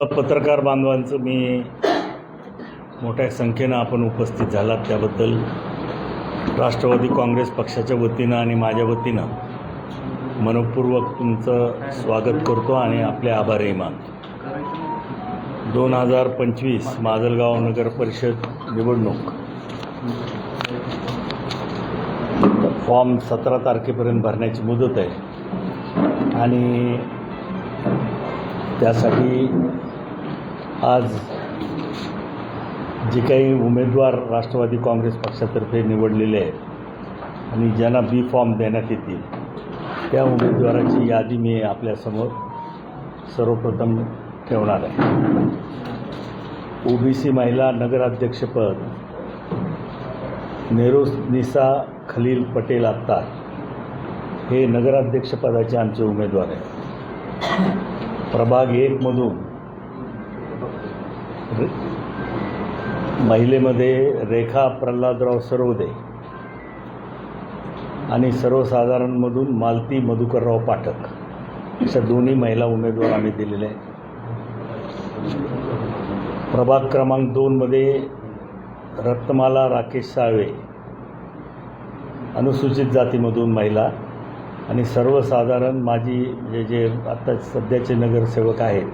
पत्रकार बांधवांचं मी मोठ्या संख्येनं आपण उपस्थित झालात त्याबद्दल राष्ट्रवादी काँग्रेस पक्षाच्या वतीनं आणि माझ्या वतीनं मनपूर्वक तुमचं स्वागत करतो आणि आपले आभारही मानतो. दोन हजार पंचवीस माजलगाव नगर परिषद निवडणूक फॉर्म सतरा तारखेपर्यंत भरण्याची मुदत आहे. आणि त्यासाठी आज जे काही उमेदवार राष्ट्रवादी काँग्रेस पक्षातर्फे निवडलेले आहेत आणि ज्यांना बी फॉर्म देण्यात येतील त्या उमेदवाराची यादी मी आपल्यासमोर सर्वप्रथम ठेवणार आहे. ओबीसी महिला नगराध्यक्षपद नेहरू निसा खलील पटेल आत्ता हे नगराध्यक्षपदाचे आमचे उमेदवार आहेत. प्रभाग एकमधून महिलेमध्ये रेखा प्रल्हादराव सरोदे आणि सर्वसाधारणमधून मालती मधुकरराव पाठक. अशा दोन्ही महिला उमेदवार आम्ही दिलेले आहेत. प्रभाग क्रमांक दोनमध्ये रत्नमाला राकेश साळवे अनुसूचित जातीमधून महिला आणि सर्वसाधारण माझी जे जे आत्ता सध्याचे नगरसेवक आहेत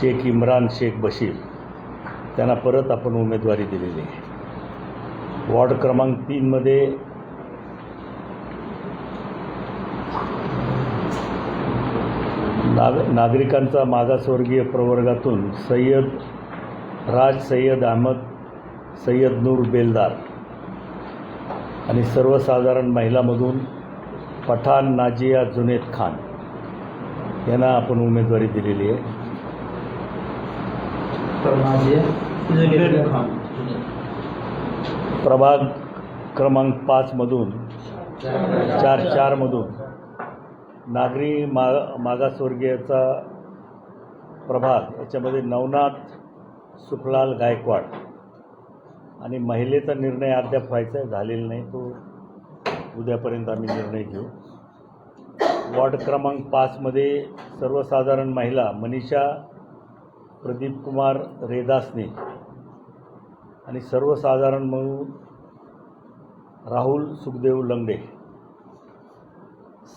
शेख इम्रान शेख बशीर. त्यांना परत आपण उमेदवारी दिलेली आहे. वॉर्ड क्रमांक तीनमध्ये नाग नागरिकांचा मागासवर्गीय प्रवर्गातून सय्यद राज सय्यद अहमद सय्यद नूर बेलदार आणि सर्वसाधारण महिलामधून पठाण नाजिया जुनेद खान यांना आपण उमेदवारी दिलेली आहे. प्रभाग क्रमांक पाचमधून चार चारमधून नागरी मा मागासवर्गीयाचा प्रभाग याच्यामध्ये नवनाथ सुखलाल गायकवाड. आणि महिलेचा निर्णय अद्याप व्हायचा आहे झालेला नाही तो उद्यापर्यंत आम्ही निर्णय घेऊ. वॉर्ड क्रमांक पाचमध्ये सर्वसाधारण महिला मनीषा प्रदीप कुमार रेदासने आणि सर्वसाधारण म्हणून राहुल सुखदेव लंगडे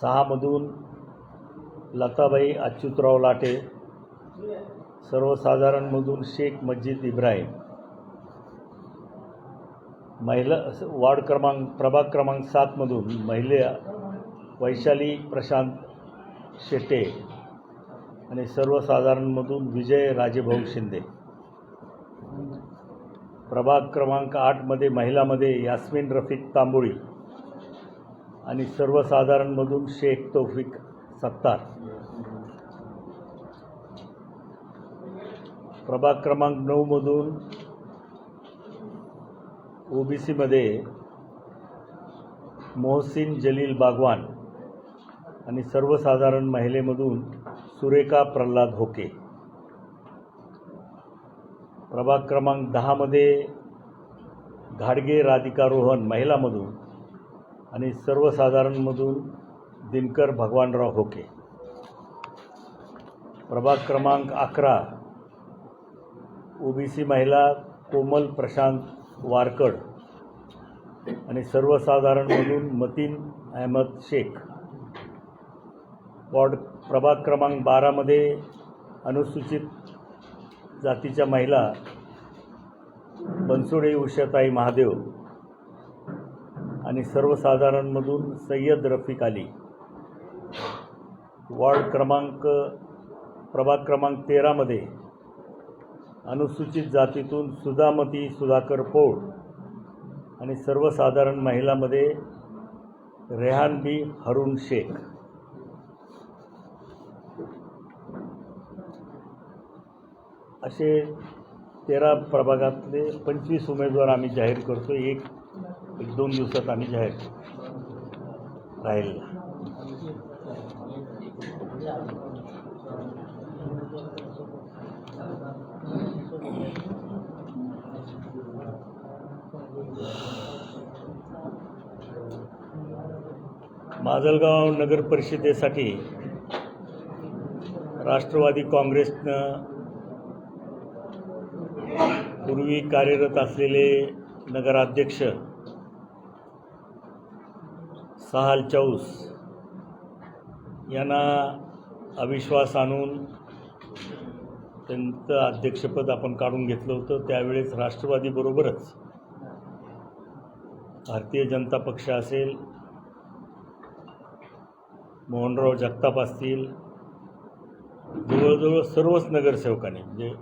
सहामधून लताबाई अच्युतराव लाटे सर्वसाधारणमधून शेख मस्जिद इब्राहिम. महिला वार्ड क्रमांक प्रभाग क्रमांक सातमधून महिला वैशाली प्रशांत शेटे. आणि सर्वसाधारणमधून विजय राजेभाऊ शिंदे. प्रभाग क्रमांक आठमध्ये महिलामध्ये यास्मिन रफिक तांबोळी आणि सर्वसाधारणमधून शेख तौफिक सत्तार. प्रभाग क्रमांक नऊमधून ओ बी सीमध्ये मोहसिन जलील बागवान आणि सर्वसाधारण महिलेमधून सुरेखा प्रल्हाद होके. प्रभाग क्रमांक दहामध्ये घाडगे राधिका रोहन महिलामधून आणि सर्वसाधारणमधून दिनकर भगवानराव होके. प्रभाग क्रमांक अकरा ओबीसी महिला कोमल प्रशांत वारकड आणि सर्वसाधारणमधून मतीन अहमद शेख. वॉर्ड प्रभाग क्रमांक बारामध्ये अनुसूचित जातीच्या महिला बनसोडे उषाताई महादेव आणि सर्वसाधारणमधून सय्यद रफिक अली. वॉर्ड क्रमांक प्रभाग क्रमांक तेरामध्ये अनुसूचित जातीतून सुधामती सुधाकर पोळ आणि सर्वसाधारण महिलामध्ये रेहान बी हरुण शेख. असे तेरा प्रभागातले पंचवीस उमेदवार आम्ही जाहीर करतो एक एक दोन दिवसात आम्ही जाहीर राहील माजलगाव नगर परिषदेसाठी राष्ट्रवादी काँग्रेसनं पूर्वी कार्यरत असलेले नगराध्यक्ष सहाल चौस यांना अविश्वास आणून त्यांचं अध्यक्षपद आपण काढून घेतलं होतं. त्यावेळेस राष्ट्रवादीबरोबरच भारतीय जनता पक्ष असेल मोहनराव जगताप असतील जवळजवळ सर्वच नगरसेवकांनी म्हणजे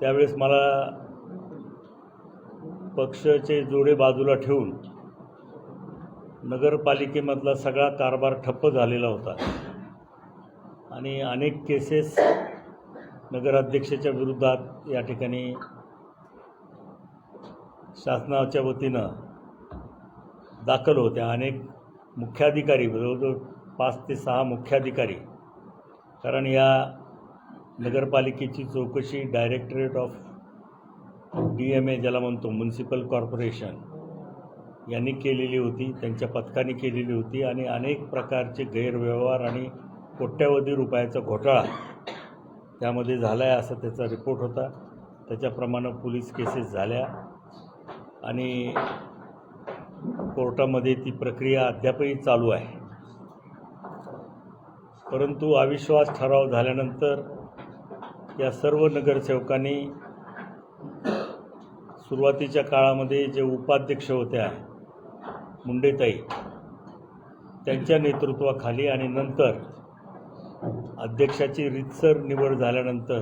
त्यावेळेस मला पक्षाचे जोडे बाजूला ठेवून नगरपालिकेमधला सगळा कारभार ठप्प झालेला होता. आणि अनेक केसेस नगराध्यक्षाच्या विरोधात या ठिकाणी शासनाच्या वतीनं दाखल होत्या. अनेक मुख्याधिकारी जवळजवळ पाच ते सहा मुख्याधिकारी. कारण या नगरपालिकेची चौकशी directorate of D M A ज्याला म्हणतो म्युन्सिपल कॉर्पोरेशन यांनी केलेली होती त्यांच्या पथकाने केलेली होती आणि अनेक प्रकारचे गैरव्यवहार आणि कोट्यावधी रुपयाचा घोटाळा त्यामध्ये झाला आहे असा त्याचा रिपोर्ट होता. त्याच्याप्रमाणे पोलीस केसेस झाल्या आणि कोर्टामध्ये ती प्रक्रिया अद्यापही चालू आहे. परंतु अविश्वास ठराव झाल्यानंतर या सर्व नगरसेवकांनी सुरुवातीच्या काळामध्ये जे उपाध्यक्ष होत्या मुंडेताई त्यांच्या नेतृत्वाखाली आणि नंतर अध्यक्षाची रितसर निवड झाल्यानंतर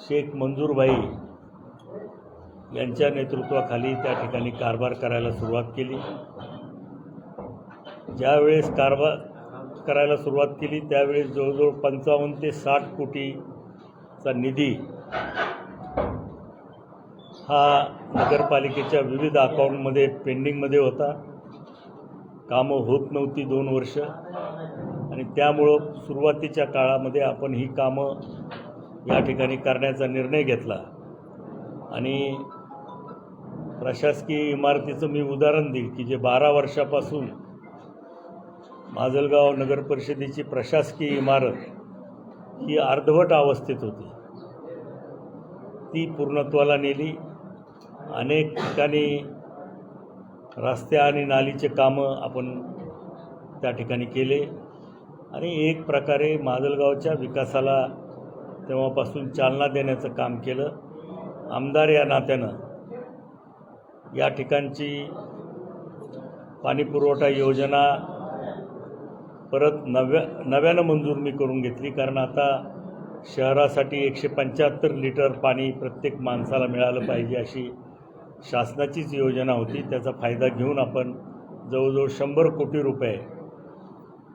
शेख मंजूरभाई यांच्या नेतृत्वाखाली त्या ठिकाणी कारभार करायला सुरुवात केली. ज्यावेळेस कारभार करायला सुरुवात केली त्यावेळेस जवळजवळ पंचावन्न ते साठ कोटीचा निधी हा नगरपालिकेच्या विविध अकाउंटमध्ये पेंडिंगमध्ये होता. कामं होत नव्हती दोन वर्ष. आणि त्यामुळं सुरुवातीच्या काळामध्ये आपण ही कामं या ठिकाणी करण्याचा निर्णय घेतला. आणि प्रशासकीय इमारतीचं मी उदाहरण देईल की जे बारा वर्षापासून माजलगाव नगर परिषदेची प्रशासकीय इमारत ही अर्धवट अवस्थेत होती. ती पूर्णत्वाला नेली. अनेक ठिकाणी रस्ते आणि नालीचे कामं आपण त्या ठिकाणी केले आणि एक प्रकारे माजलगावच्या विकासाला तेव्हापासून चालना देण्याचं काम केलं. आमदार या नात्यानं या ठिकाणची पाणीपुरवठा योजना परत नव्या नव्यानं मंजूर मी करून घेतली. कारण आता शहरासाठी एकशे पंच्याहत्तर लिटर पाणी प्रत्येक माणसाला मिळालं पाहिजे अशी शासनाचीच योजना होती. त्याचा फायदा घेऊन आपण जवळजवळ शंभर कोटी रुपये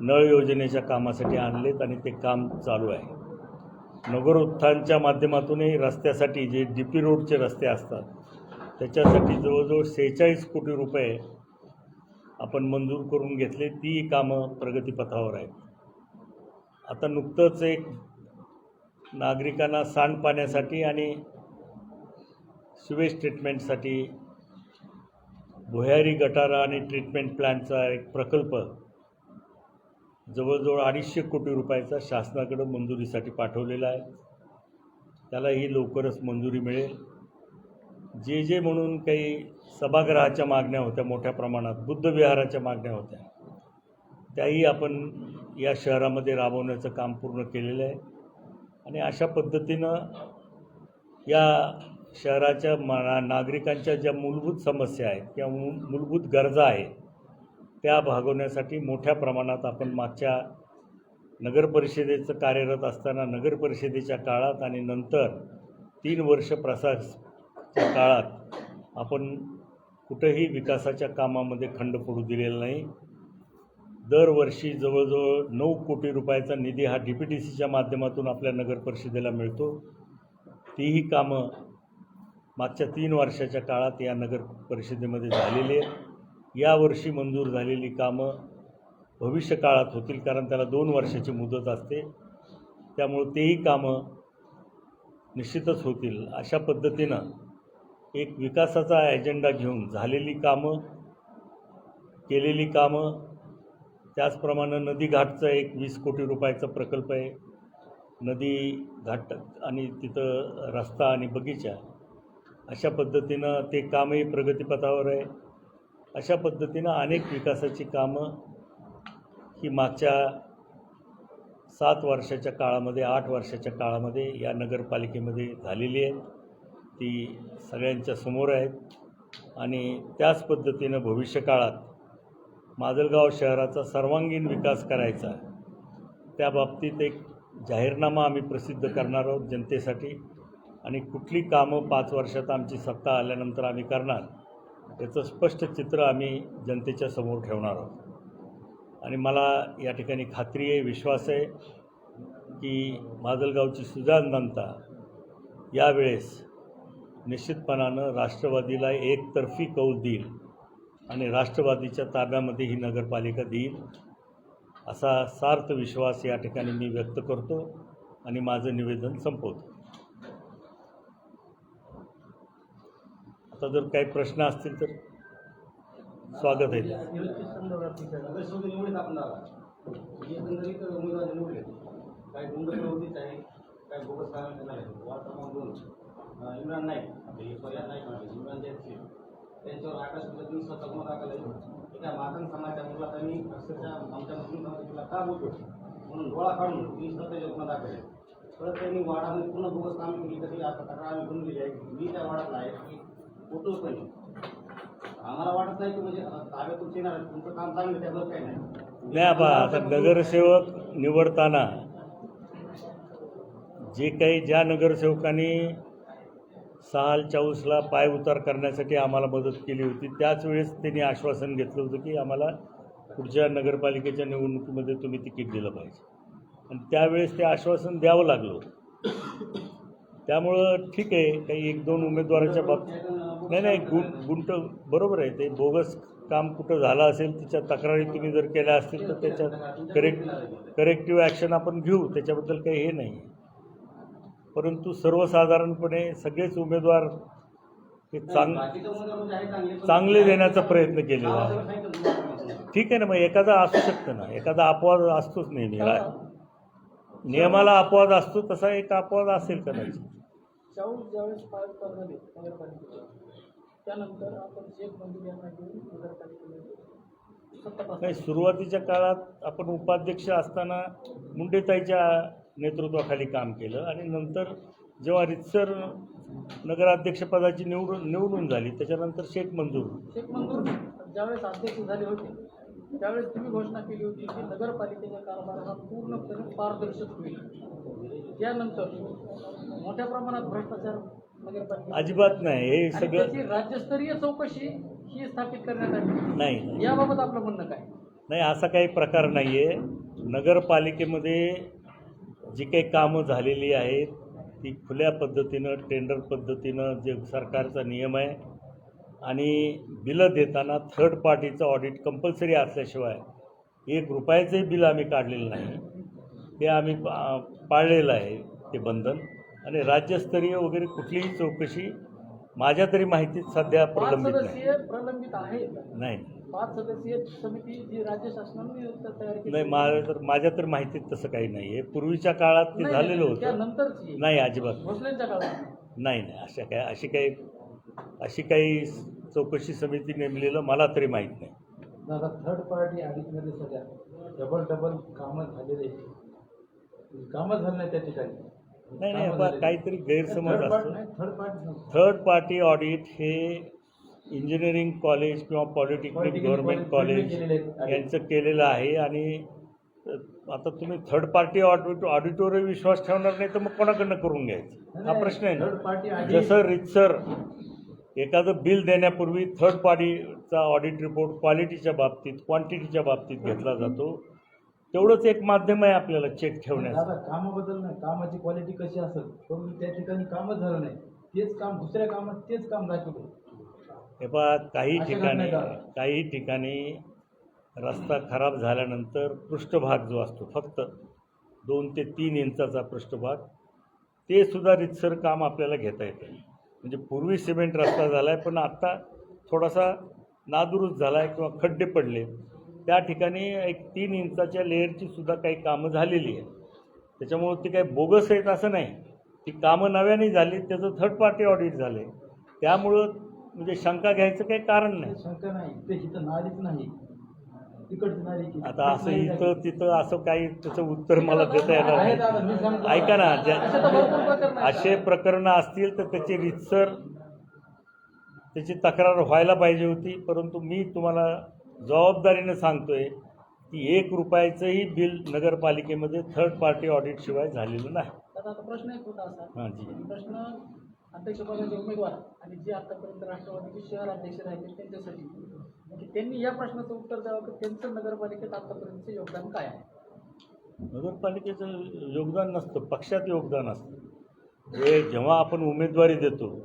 नळ योजनेच्या कामासाठी आणलेत आणि ते काम चालू आहे. नगर उत्थानच्या माध्यमातूनही रस्त्यासाठी जे डी पी रोडचे रस्ते असतात त्याच्यासाठी जवळजवळ सेहेचाळीस कोटी रुपये आपण मंजूर करून घेतले ती कामं प्रगतीपथावर आहेत. आता नुकतंच एक नागरिकांना सांडपाण्यासाठी आणि सिवेज ट्रीटमेंटसाठी भुयारी गटारा आणि ट्रीटमेंट प्लॅनचा एक प्रकल्प जवळजवळ अडीचशे कोटी रुपयाचा शासनाकडं मंजुरीसाठी पाठवलेला आहे. त्यालाही लवकरच मंजुरी मिळेल. जे जे म्हणून काही सभागृहाच्या मागण्या होत्या मोठ्या प्रमाणात बुद्धविहाराच्या मागण्या होत्या त्याही आपण या शहरामध्ये राबवण्याचं काम पूर्ण केलेलं आहे. आणि अशा पद्धतीनं या शहराच्या मा नागरिकांच्या ज्या मूलभूत समस्या आहेत किंवा मूलभूत गरजा आहेत त्या भागवण्यासाठी मोठ्या प्रमाणात आपण मागच्या नगरपरिषदेचं कार्यरत असताना नगरपरिषदेच्या काळात आणि नंतर तीन वर्ष प्रशासच्या काळात आपण कुठंही विकासाच्या कामामध्ये खंड पडू दिलेला नाही. दरवर्षी जवळजवळ नऊ कोटी रुपयाचा निधी हा डी पी टी सीच्या माध्यमातून आपल्या नगर परिषदेला मिळतो. तीही कामं मागच्या तीन वर्षाच्या काळात या नगर परिषदेमध्ये झालेली आहेत. यावर्षी मंजूर झालेली कामं भविष्य काळात होतील कारण त्याला दोन वर्षाची मुदत असते. त्यामुळं तेही कामं निश्चितच होतील अशा पद्धतीनं एक विकासाचा एजेंडा घेऊन झालेली कामं केलेली कामं त्याचप्रमाणे नदीघाटचं एक वीस कोटी रुपयाचा प्रकल्प आहे. नदी घाट आणि तिथं रस्ता आणि बगीचा अशा पद्धतीनं ते कामही प्रगतीपथावर आहे. अशा पद्धतीनं अनेक विकासाची कामं ही मागच्या सात वर्षाच्या काळामध्ये आठ वर्षाच्या काळामध्ये या नगरपालिकेमध्ये झालेली आहेत. ती सगळ्यांच्या समोर आहेत. आणि त्याच पद्धतीनं भविष्यकाळात माजलगाव शहराचा सर्वांगीण विकास करायचा त्या बाबतीत एक जाहीरनामा आम्ही प्रसिद्ध करणार आहोत जनतेसाठी. आणि कुठली कामं पाच वर्षात आमची सत्ता आल्यानंतर आम्ही करणार याचं स्पष्ट चित्र आम्ही जनतेच्या समोर ठेवणार आहोत. आणि मला या ठिकाणी खात्री आहे विश्वास आहे की माजलगावची सुजान जनता यावेळेस निश्चितपणानं राष्ट्रवादीला एकतर्फी कौल देईल आणि राष्ट्रवादीच्या ताब्यामध्ये ही नगरपालिका देईल असा सार्थ विश्वास या ठिकाणी मी व्यक्त करतो आणि माझं निवेदन संपवतो. आता जर काही प्रश्न असतील तर स्वागत आहे. काय इम्रान नाईक. म्हणजे हे पर्याय नाईक म्हणजे इम्रान जयश्री त्यांच्यावर आकाश पद्धतीने स्वतः गुन्हा दाखल आहे एका मातंग समाजाच्या मुलात अक्षरशः आमच्या मुस्लिम समाजाला का बोलतो म्हणून डोळा काढून मी स्वतःच्या गुन्हा दाखल आहे परत त्यांनी वाडामध्ये पूर्ण बोगस काम केली तरी आता तक्रार आम्ही बनवलेली आहे मी त्या वाडातला आहे की फोटोच नाही. आम्हाला वाटत नाही की म्हणजे ताब्यात तुमचे येणार तुमचं काम चांगलं त्याबद्दल काही नाही. नाही बा आता नगरसेवक निवडताना जे काही ज्या नगरसेवकांनी साल चाऊसला पाय उतार करण्यासाठी आम्हाला मदत केली होती. त्याच वेळेस त्यांनी आश्वासन घेतलं होतं की आम्हाला पुढच्या नगरपालिकेच्या निवडणुकीमध्ये तुम्ही तिकीट दिलं पाहिजे. आणि त्यावेळेस ते आश्वासन द्यावं लागलं. त्यामुळं ठीक आहे काही एक दोन उमेदवाराच्या बाबतीत नाही नाही गुं गुंट बरोबर आहे. ते बोगस काम कुठं झालं असेल तिच्या तक्रारी तुम्ही जर केल्या असतील तर त्याच्यात करेक्ट करेक्टिव्ह ॲक्शन आपण घेऊ. त्याच्याबद्दल काही हे नाही. परंतु सर्वसाधारणपणे सगळेच उमेदवार हे चांग म्हणजे चांगले देण्याचा प्रयत्न केलेला आहे. ठीक आहे ना मग एखादा असू शकतं ना एखादा अपवाद असतोच नेहमी नियमाला अपवाद असतो तसा एक अपवाद असेल कदाचित. नाही सुरुवातीच्या काळात आपण उपाध्यक्ष असताना मुंडेताईच्या नेतृत्वाखाली काम केलं आणि नंतर जेव्हा रितसर नगराध्यक्षपदाची निवडून निवडून झाली त्याच्यानंतर शेख मंजूर. शेख मंजूर ज्यावेळेस अध्यक्ष झाले होते त्यावेळेस तुम्ही घोषणा केली होती की नगरपालिकेचा कारभार हा पूर्णपणे पारदर्शक होईल. त्यानंतर मोठ्या प्रमाणात भ्रष्टाचार नगरपालिका अजिबात नाही हे सगळं राज्यस्तरीय चौकशी ही स्थापित करण्यात आली. नाही नाही. याबाबत आपलं म्हणणं काय? नाही असा काही प्रकार नाही आहे नगरपालिकेमध्ये जी काही कामं झालेली आहेत ती खुल्या पद्धतीनं टेंडर पद्धतीनं जे सरकारचा नियम आहे आणि बिलं देताना थर्ड पार्टीचं ऑडिट कंपल्सरी असल्याशिवाय एक रुपयाचंही बिल आम्ही काढलेलं नाही. ते आम्ही पाळलेलं आहे ते बंधन. आणि राज्यस्तरीय वगैरे कुठलीही चौकशी माझ्या तरी माहितीत सध्या प्रलंबित नाही. सदस्यीय प्रलंबित आहे नाही. पाच सदस्यीय समिती जी राज्य शासनाने तयार केली नाही माझ्या तर माझ्या तर माहितीत तसं काही नाही आहे पूर्वीच्या काळात ते झालेलं होतं. त्यानंतरची नाही अजिबात. भोसलेंच्या काळात. नाही नाही अशा काय अशी काही अशी काही चौकशी समिती नेमलेलं मला तरी माहीत नाही. दादा थर्ड पार्टी ऑडिटमध्ये सध्या डबल डबल कामं झालेले कामं झालं नाही त्या ठिकाणी. नाही नाही काहीतरी गैरसमज असतो. Third party third party audit हे इंजिनिअरिंग कॉलेज किंवा पॉलिटेक्निक college कॉलेज. यांचं केलेलं आहे आणि आता तुम्ही थर्ड पार्टी ऑडिट ऑडिटोवर विश्वास ठेवणार नाही तर मग कोणाकडनं करून घ्यायचं? हा प्रश्न आहे ना. जसं रितसर एखादं बिल देण्यापूर्वी थर्ड पार्टीचा ऑडिट रिपोर्ट क्वालिटीच्या बाबतीत क्वांटिटीच्या बाबतीत घेतला जातो. तेवढंच एक माध्यम आहे आपल्याला चेक ठेवण्याचं. दादा कामाबद्दल नाही. कामाची क्वालिटी कशी असेल? परंतु त्या ठिकाणी कामच झालं नाही. तेच काम दुसऱ्या कामात तेच काम दाखवलं. हे पहा काही ठिकाणी. काही ठिकाणी रस्ता खराब झाल्यानंतर पृष्ठभाग जो असतो फक्त दोन ते तीन इंचाचा पृष्ठभाग ते सुद्धा रितसर काम आपल्याला घेता येतं. म्हणजे पूर्वी सिमेंट रस्ता झाला आहे पण आत्ता थोडासा नादुरुस्त झाला आहे किंवा खड्डे पडले. त्या ठिकाणी एक तीन इंचाच्या लेअरची सुद्धा काही कामं झालेली आहेत. त्याच्यामुळं ती काही बोगस आहेत असं नाही. ती कामं नव्याने झाली त्याचं थर्ड पार्टी ऑडिट झालं त्यामुळं म्हणजे शंका घ्यायचं काही कारण नाही. शंका नाही. ते इथं नालीच नाही. तिकडची नाली किती? आता असं इथं तिथं असं काही त्याचं उत्तर मला देता येणार आहे दादा, मी नाही. ऐका ना असे तर ज्या भरपूर प्रकरणं आहेत. असे प्रकरणं असतील तर त्याची रितसर त्याची तक्रार व्हायला पाहिजे होती परंतु मी तुम्हाला जबाबदारीनं सांगतोय की एक रुपयाचंही बिल नगरपालिकेमध्ये थर्ड पार्टी ऑडिटशिवाय झालेलं नाही. दादा आता प्रश्न एक होता असा हां जी. प्रश्न अध्यक्षपदाचे उमेदवार आणि जे आतापर्यंत राष्ट्रवादीचे शहर अध्यक्ष राहिले त्यांच्यासाठी. की त्यांनी या प्रश्नाचं उत्तर द्यावं की त्यांचं नगरपालिकेत आतापर्यंतचं योगदान काय आहे? नगरपालिकेचं योगदान नसतं पक्षात योगदान असतं. जे जेव्हा आपण उमेदवारी देतो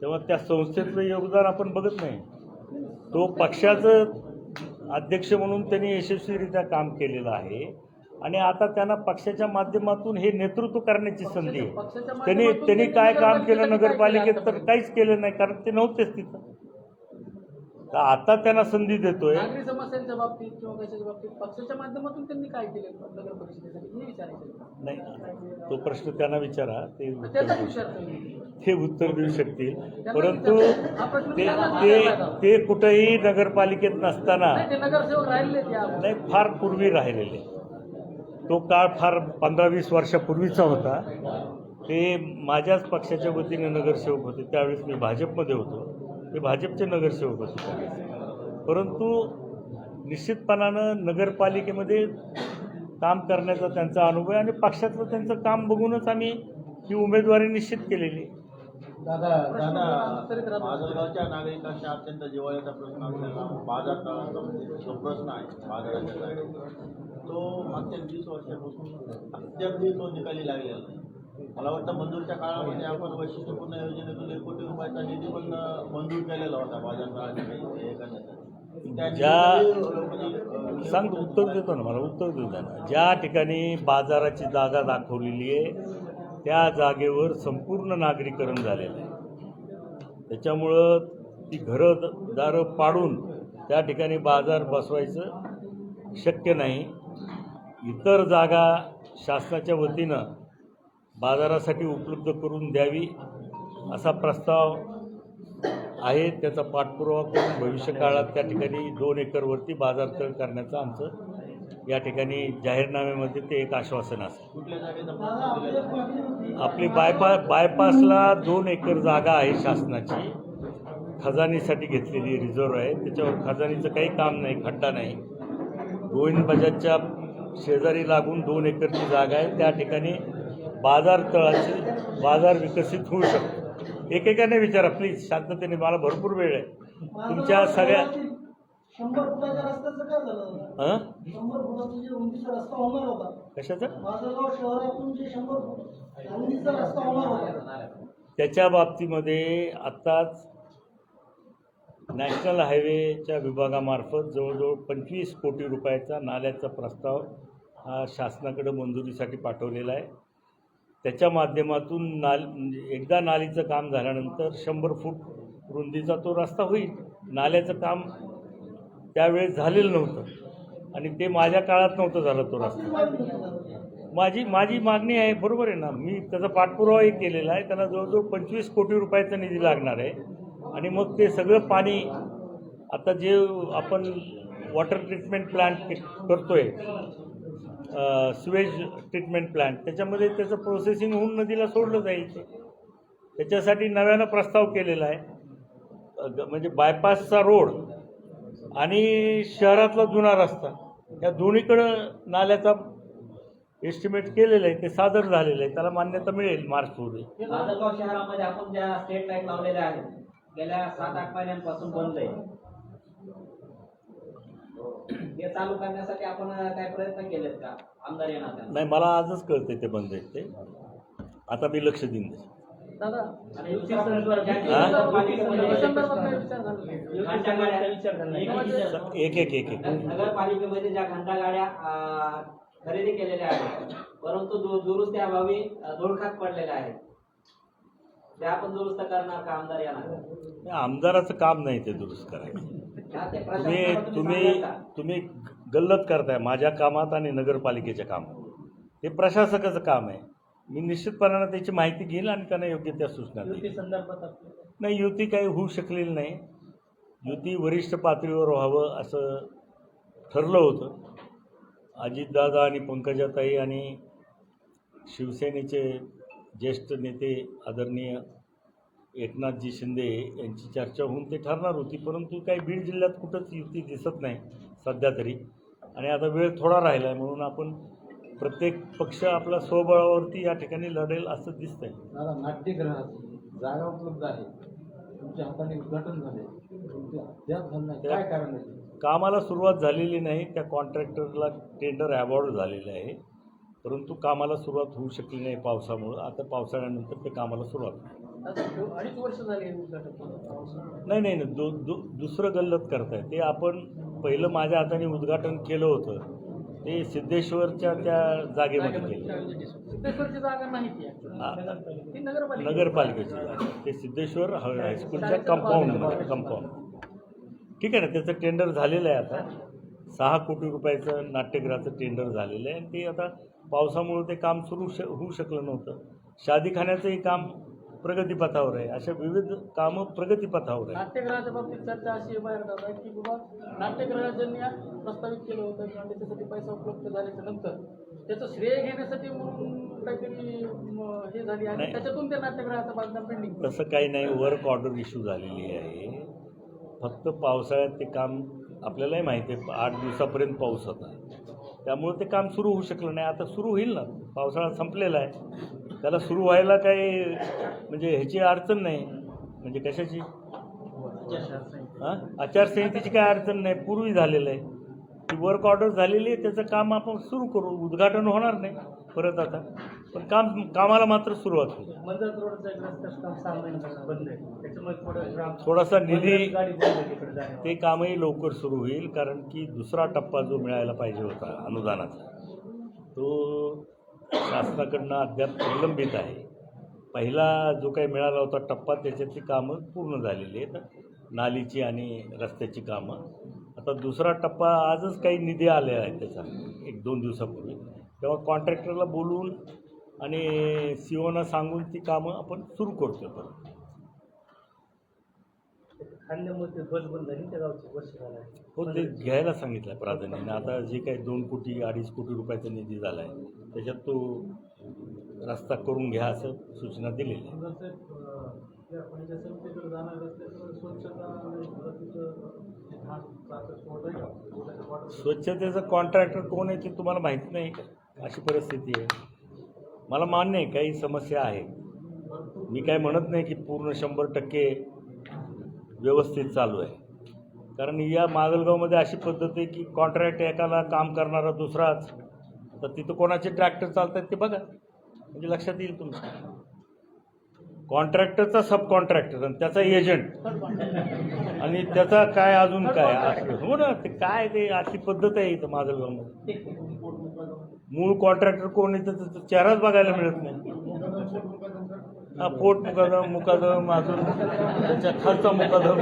तेव्हा त्या संस्थेतलं योगदान आपण बघत नाही. तो पक्षाचं अध्यक्ष म्हणून त्यांनी यशस्वीरित्या काम केलेलं आहे. आणि आता त्यांना पक्षाच्या माध्यमातून हे नेतृत्व करण्याची संधी आहे. त्यांनी त्यांनी काय काम केलं नगरपालिकेत तर? काहीच केलं नाही कारण ते नव्हतेच तिथं. तर आता त्यांना संधी देतोय. नागरी समस्यांच्या बाबतीत किंवा कशाच्या बाबतीत पक्षाच्या माध्यमातून त्यांनी काय केले नगर परिषदेसाठी? हे विचारायचं नाही तो प्रश्न त्यांना विचारा ते ते उत्तर देऊ शकतील. परंतु ते ते कुठेही नगरपालिकेत नसताना. नाही फार पूर्वी राहिलेले. तो काळ फार पंधरा वीस वर्षापूर्वीचा होता. ते माझ्याच पक्षाच्या वतीने नगरसेवक होते. त्यावेळेस मी भाजपमध्ये होतो. ते भाजपचे नगरसेवक होते त्यावेळेस. परंतु निश्चितपणानं नगरपालिकेमध्ये काम करण्याचा त्यांचा अनुभव आहे आणि पक्षातलं त्यांचं काम बघूनच आम्ही ही उमेदवारी निश्चित केलेली. दादा दादा तरी राहतो. माजलगावच्या नागरिकांचा अत्यंत जिव्हाळ्याचा प्रश्न बाजार तळाचा म्हणजे जो प्रश्न आहे बाजाराच्या जागेचा तो मागच्या वीस वर्षापासून अद्याप तो निकाली लागलेला नाही मला वाटतं मंजूरच्या काळामध्ये आपण वैशिष्ट्यपूर्ण योजनेतून एक कोटी रुपयाचा निधी पण मंजूर केलेला होता बाजार तळाच्या काही हे करण्यासाठी त्या ज्या- निधीमध्ये लोकांनी, अं, सांग उत्तर देतो ना मला उत्तर देऊ द्या ना. ज्या ठिकाणी बाजाराची जागा दाखवलेली आहे त्या जागेवर संपूर्ण नागरीकरण झालेलं आहे. त्याच्यामुळं ती घरं दारं पाडून त्या ठिकाणी बाजार बसवायचं शक्य नाही. इतर जागा शासनाच्या वतीनं बाजारासाठी उपलब्ध करून द्यावी असा प्रस्ताव आहे. त्याचा पाठपुरावा करून भविष्यकाळात त्या ठिकाणी दोन एकरवरती बाजारतळ करण्याचं आमचं या ठिकाणी जाहीरनाम्यामध्ये ते एक आश्वासन असेल आपली बायपा बायपासला दोन एकर जागा आहे शासनाची. खजानीसाठी घेतलेली रिझर्व आहे. त्याच्यावर खजानीचं काही काम नाही खड्डा नाही. गोविंद बजाजच्या शेजारी लागून दोन एकरची जागा आहे. त्या ठिकाणी बाजार तळाची बाजार विकसित होऊ शकतो. एकेकाने विचारा प्लीज शांततेने मला भरपूर वेळ आहे. तुमच्या सगळ्या शंभर फुटाच्या रस्त्याचं काय झालं हं? शंभर फुटाचा जे रुंदीचा रस्ता होणार होता. कशाचं? माजलगाव शहरातून जे शंभर फूट रुंदीचा रस्ता होणार होता. त्याच्या बाबतीमध्ये आत्ताच नॅशनल हायवेच्या विभागामार्फत जवळजवळ पंचवीस कोटी रुपयाचा नाल्याचा प्रस्ताव हा शासनाकडे मंजुरीसाठी पाठवलेला आहे. त्याच्या माध्यमातून नाल म्हणजे एकदा नालीचं काम झाल्यानंतर शंभर फूट रुंदीचा तो रस्ता होईल. नाल्याचं काम त्यावेळेस झालेलं नव्हतं. आणि ते माझ्या काळात नव्हतं झालं तो रस्ता. माझी माझी मागणी आहे बरोबर आहे ना मी त्याचा पाठपुरावाही केलेला आहे त्याला जवळजवळ पंचवीस कोटी रुपयाचा निधी लागणार आहे. आणि मग ते सगळं पाणी आता जे आपण वॉटर ट्रीटमेंट प्लांट आहे स्वेज ट्रीटमेंट प्लांट त्याच्यामध्ये त्याचं प्रोसेसिंग होऊन नदीला सोडलं जाईल. त्याच्यासाठी नव्यानं प्रस्ताव केलेला आहे. ग- म्हणजे बायपासचा रोड आणि शहरातला जुना रस्ता या दोन्हीकडं नाल्याचा एस्टिमेट केलेलं आहे ते सादर झालेलं आहे त्याला मान्यता मिळेल मार्चमध्ये माजलगाव शहरामध्ये आपण ज्या स्ट्रीट लाइट लावलेल्या आहेत गेल्या सात आठ महिन्यांपासून बंद आहे. हे चालू करण्यासाठी आपण काय प्रयत्न केलेत का? आमदार येणार नाही मला आजच कळतंय ते बंद आहेत ते. आता मी लक्ष देईन. हा? या एक एक एक नगरपालिकेमध्ये ज्या घंटा गाड्या खरेदी केलेल्या आहेत परंतु दु- दुरुस्त्याअभावी अं, धुळखात पडलेल्या आहेत. त्या आपण दुरुस्त करणार का आमदार येणार? आमदाराचं काम नाही ते दुरुस्त करायचं. तुम्ही तुम्ही? तुम्ही गल्लत करताय माझ्या कामात आणि नगरपालिकेच्या कामात. ते प्रशासकाचं काम आहे. मी निश्चितपणानं त्याची माहिती घेईल आणि त्यांना योग्य त्या सूचना देईल. नाही युती काही होऊ शकलेली नाही. युती वरिष्ठ पातळीवर व्हावं असं ठरलं होतं. अजितदादा आणि पंकजाताई आणि शिवसेनेचे ज्येष्ठ नेते आदरणीय एकनाथजी शिंदे यांची चर्चा होऊन ते ठरणार होती परंतु काही बीड जिल्ह्यात कुठंच युती दिसत नाही सध्या तरी. आणि आता वेळ थोडा राहिला आहे म्हणून आपण प्रत्येक पक्ष आपल्या स्वबळावरती या ठिकाणी लढेल असं दिसतंय. दादा नाट्यगृहाची जागा उपलब्ध आहे. तुमच्या हाताने उद्घाटन झाले तुमचे अद्याप झालं नाही काय कारण आहे? कामाला सुरुवात झालेली नाही त्या कॉन्ट्रॅक्टरला टेंडर अवॉर्ड झालेलं आहे. परंतु कामाला सुरुवात होऊ शकली नाही पावसामुळं. आता पावसाळ्यानंतर ते कामाला सुरुवात होईल. अडीच वर्ष झाली हे उद्घाटन करून. नाही नाही नाही. दु दु दुसरं गल्लत करताय. ते आपण पहिलं माझ्या हाताने उद्घाटन केलं होतं. ते सिद्धेश्वरच्या त्या जागेमध्ये केलं सिद्धेश्वरची जागा ती हा. ती नगरपालिका नगरपालिकेची जागा. ते सिद्धेश्वर हाय- हायस्कूलच्या कंपाऊंडमध्ये कंपाऊंड ठीक आहे ना त्याचं टेंडर झालेलं आहे आता. सहा कोटी रुपयाचं नाट्यगृहाचं टेंडर झालेलं आहे. आणि ते आता पावसामुळे ते काम सुरू श होऊ शकलं नव्हतं. शादीखान्याचंही काम प्रगतीपथावर आहे. अशा विविध कामं प्रगतीपथावर आहे नाट्यगृहाच्या बाबतीत चर्चा अशी बाहेर जात आहे की बाबा नाट्यगृह ज्यांनी प्रस्तावित केलं होतं किंवा त्याच्यासाठी पैसा उपलब्ध झाल्याच्यानंतर त्याचं श्रेय घेण्यासाठी म्हणून काहीतरी हे झाली आणि. त्याच्यातून त्या नाट्यगृहाचं बांधकाम पेंडिंग तसं काही नाही. वर्क ऑर्डर इश्यू झालेली आहे. फक्त पावसाळ्यात ते काम आपल्यालाही माहिती आहे. आठ दिवसापर्यंत पाऊस होता. त्यामुळे ते काम सुरू होऊ शकलं नाही. आता सुरू होईल ना. पावसाळा संपलेला आहे. त्याला सुरू व्हायला काही म्हणजे ह्याची अडचण नाही. म्हणजे कशाची? हां? आचारसंहितेची काय अडचण नाही. पूर्वी झालेलं आहे. ती वर्क ऑर्डर झालेली आहे. त्याचं काम आपण सुरू करू. उद्घाटन होणार नाही. परत आता. पण काम कामाला मात्र सुरुवात होईल. थोडासा निधी. ते कामही लवकर सुरू होईल. कारण की दुसरा टप्पा जो मिळायला पाहिजे होता अनुदानाचा तो शासनाकडनं अद्याप प्रलंबित आहे. पहिला जो काही मिळाला होता टप्पा त्याच्यातली कामं पूर्ण झालेली आहेत. नालीची आणि रस्त्याची कामं. आता दुसरा टप्पा आजच काही निधी आले आहेत त्याचा एक दोन दिवसापूर्वी. तेव्हा कॉन्ट्रॅक्टरला बोलून आणि सीओना सांगून ती कामं आपण सुरू करतो परत. खांद्यामध्ये बस बंद झाली त्या गावची वर्ष झालं आहे. हो ते घ्यायला सांगितलं प्राधान्याने. आता जे काही दोन कोटी अडीच कोटी रुपयाचा निधी झाला आहे त्याच्यात तो रस्ता करून घ्या असं सूचना दिलेली आहे या पंचायत समितीकडे जाणार रस्त्याचं स्वच्छता तिथं घाण साखर सोडत आहे का? स्वच्छतेचं कॉन्ट्रॅक्टर कोण आहे ते तुम्हाला माहीत नाही का? अशी परिस्थिती आहे. मला मान्य आहे काही समस्या आहेत. मी काय म्हणत नाही की पूर्ण शंभर टक्के व्यवस्थित चालू आहे. कारण या माजलगावमध्ये अशी पद्धत आहे की कॉन्ट्रॅक्ट एकाला काम करणारा दुसराच तर तिथं कोणाचे ट्रॅक्टर चालत आहेत ते बघा. म्हणजे लक्षात येईल तुमचं. कॉन्ट्रॅक्टरचा सब कॉन्ट्रॅक्टर आणि त्याचा एजंट आणि त्याचा काय अजून काय हो ना ते काय ते अशी पद्धत आहे इथं माजलगावमध्ये मूळ कॉन्ट्रॅक्टर कोण आहे तर त्याचा चेहराच बघायला मिळत नाही. हा पोट मुकादम मुकादम अजून त्याच्या खालचा मुकादम.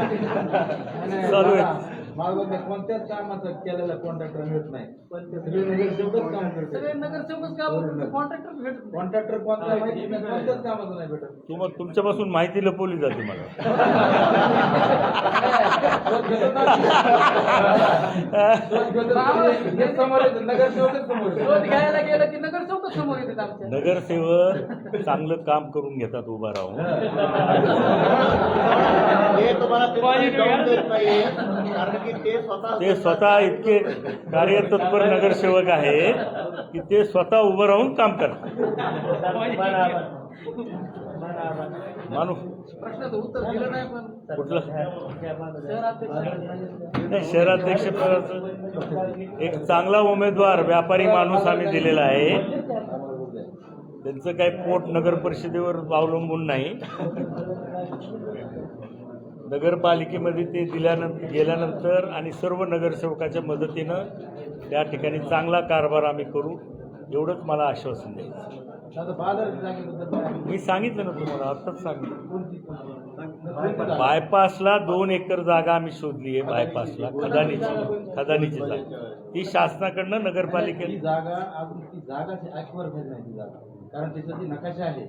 चालू आहे. मार्गात कोणत्याच कामाचं केलेला कॉन्ट्रॅक्टर मिळत नाही. सगळे नगरसेवकच काम करते सगळे नगरसेवकच काम कॉन्ट्रॅक्टर भेटत. कॉन्ट्रॅक्टर कोणता माहिती नाही. कोणत्याच कामाचं नाही भेटत. तुम्हा तुमच्यापासून माहिती लपवली जाते मला. हे समोर येतं, नगरसेवकच समोर येतं. शोध घ्यायला गेलं की नगरसेवकच समोर येतात आमच्या. नगरसेवक चांगलं काम करून घेतात उभा राहून. हे. तुम्हाला ते जाऊन देत नाहीये. कारण की ते स्वतः इतके कार्यतत्पर नगरसेवक आहेत की ते स्वतः उभं राहून काम करतात. माणूस कुठलं? शहराध्यक्ष नाही शहराध्यक्ष एक चांगला उमेदवार व्यापारी माणूस आम्ही दिलेला आहे. त्यांचं काही पोट नगर परिषदेवर अवलंबून नाही. नगरपालिकेमध्ये ते दिल्यानंतर गेल्यानंतर आणि सर्व नगरसेवकाच्या मदतीनं त्या ठिकाणी चांगला कारभार आम्ही करू एवढंच मला आश्वासन द्यायचं? मी सांगितलं ना तुम्हाला आत्ताच सांगितलं. बायपासला दोन एकर जागा आम्ही शोधली आहे बायपासला खदानीची खदानीची जागा. ती शासनाकडनं ती नगरपालिकेत जागा. कारण त्याचा नकाशा आहे.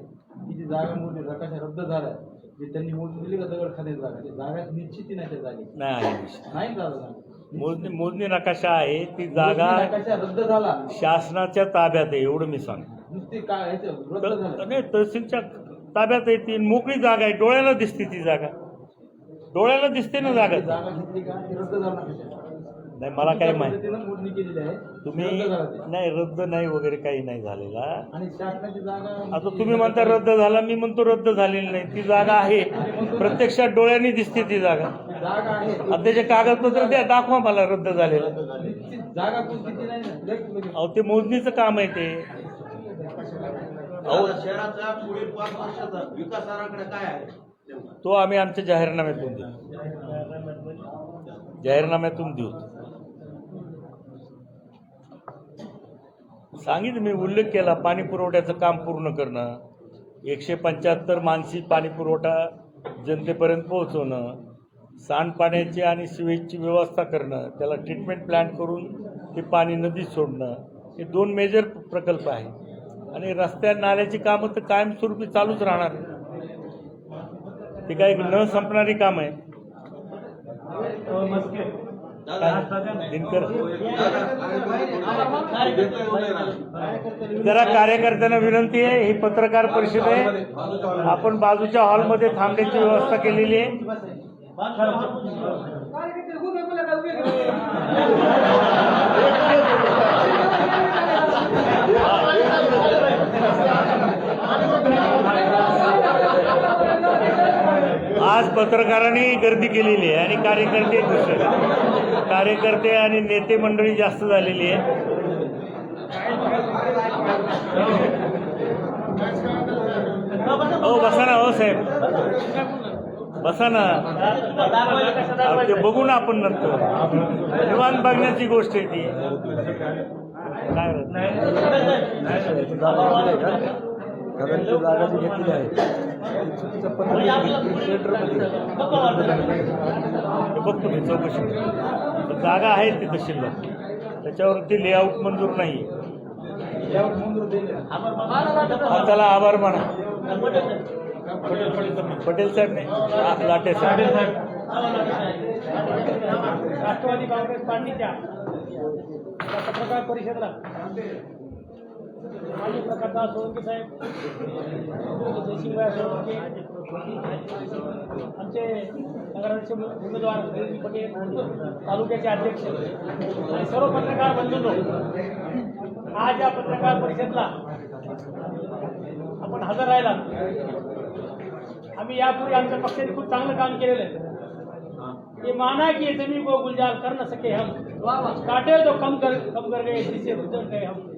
ती जागा मोठी नकाशा रद्द झाला जे त्यांनी मोजून दिली का जागा? ती जागा निश्चिती नाही त्या जागी नाही मोजणी मोजणी नकाशा आहे ती जागा नकाशा रद्द झाला. शासनाच्या ताब्यात आहे एवढं मी सांगतो. नुसती काय ह्याचं रद्द तर- झालं. नाही तहसीलच्या ताब्यात आहे ती मोकळी जागा आहे डोळ्याला दिसते ती जागा. डोळ्याला दिसते ना जागा. जागा घेतली का? ती रद्द झाला नकाशा. नाही मला काय माहिती केलेली आहे. तुम्ही. नाही रद्द नाही वगैरे काही नाही झालेला. आणि शासनाची जागा आता तुम्ही म्हणता रद्द झाला मी म्हणतो रद्द झालेली नाही. ती जागा आहे. प्रत्यक्षात डोळ्याने दिसते ती जागा. आता त्याचे कागदपत्र द्या दाखवा मला रद्द झालेलं. जागा. अहो ते मोजणीचं काम आहे ते. अहो शहराचा पुढील पाच वर्षाचा विकास आराखडा काय आहे? तो आम्ही आमच्या जाहीरनाम्यातून देऊ. जाहीरनाम्यातून देऊ. सांगितलं मी उल्लेख केला पाणी पुरवठ्याचं काम पूर्ण करणं एकशे पंच्याहत्तर मानसी पाणी पुरवठा जनतेपर्यंत पोहोचवणं सांडपाण्याची आणि सिवेजची व्यवस्था करणं त्याला ट्रीटमेंट प्लॅन करून ते पाणी नदीत सोडणं हे दोन मेजर प्रकल्प आहे आणि रस्त्या नाल्याची कामं तर कायमस्वरूपी चालूच राहणार. ते काय न संपणारी काम हो, आहे. दिनकर. जरा कार्यकर्त्यांना विनंती आहे ही पत्रकार परिषद आहे. आपण बाजूच्या हॉलमध्ये थांबण्याची व्यवस्था केलेली आहे. आज पत्रकारांनी गर्दी केलेली आहे आणि कार्यकर्ते खुश कार्यकर्ते आणि नेते मंडळी जास्त झालेली आहे हो बसा ना हो साहेब. बसा ना. ते बघू ना आपण नंतर. निवांत बघण्याची गोष्ट आहे ती. काय हे बघतो मी चौकशी. जागा आहे तिथं शिल्लक. त्याच्यावरती लेआउट मंजूर नाही. यावर मंजूर दिले हा, त्याला आभार माना. पटेल साहेब नाही. लाटे साहेब. राष्ट्रवादी काँग्रेस पार्टीच्या पत्रकार परिषदेला. प्रकाशदास सोळंके साहेब सोळंके आमचे नगराध्यक्ष उमेदवार पटेल तालुक्याचे अध्यक्ष. आणि सर्व पत्रकार बंधूंनो आज या पत्रकार परिषदेला आपण हजर राहिला आम्ही यापूर्वी आमच्या पक्षाने खूप चांगलं काम केलेलं आहे. ये माना कि ये जमीन को गुलजार कर न सके हम. काटे तो कम कर कम कर गए जिससे गुजर गए हम.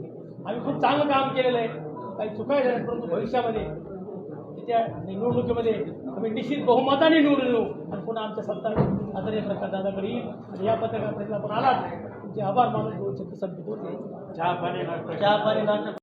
आम्ही खूप चांगलं काम केलेलं आहे. काही चुकाय झाल्या परंतु भविष्यामध्ये त्याच्या निवडणुकीमध्ये आम्ही निश्चित बहुमताने निवडून येऊ आणि पुन्हा आमच्या सत्ता आदरणीय प्रकार दादाकडे येईल. आणि या पत्रकार आपण आलात. तुमचे आभार मानून दोन शब्द संपत होते. चहा पाणी चहा पाणी